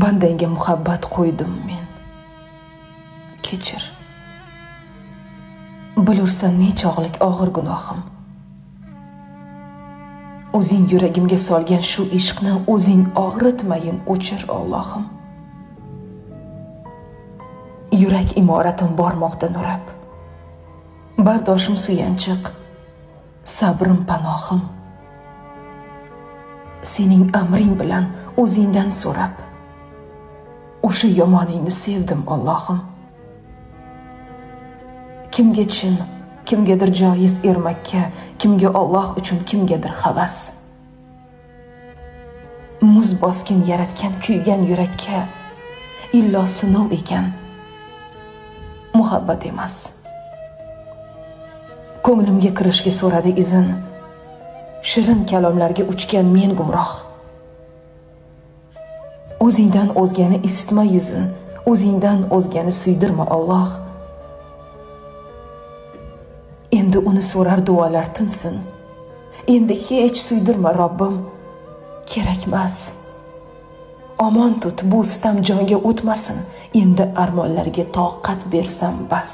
bandangga muhabbat qo'ydim men. Kechir. Bilursan nechog'lik og'ir gunohim. O'zing yuragimga solgan shu ishqni o'zing og'ritmayin o'chir Allohim. Yurak imoratim bormoqda nurab. Bardoshim suyanchiq sabrim panohim. Sening amring bilan o'zingdan so'rab. O'sha yomoningni sevdim Allohim. Kimga chin kimgadir joiz ermakka kimga Alloh uchun kimgadir havas. Muz bosgin yaratgan kuygan yurakka illo sinov ekan. Muhabbat emas. Ko'nglimga kirishga so'radi izn. Shirin kalomlarga uchgan men gumroh. O'zingdan o'zgani isitma yuzin. O'zingdan o'zgani suydirma Alloh. Endi uni so'rar duolar tinsin. Endi hech suydirma Robbim. Kerakmas. Omon tut bu sitam jonga o'tmasin. Endi armonlarga toqat bersam bas.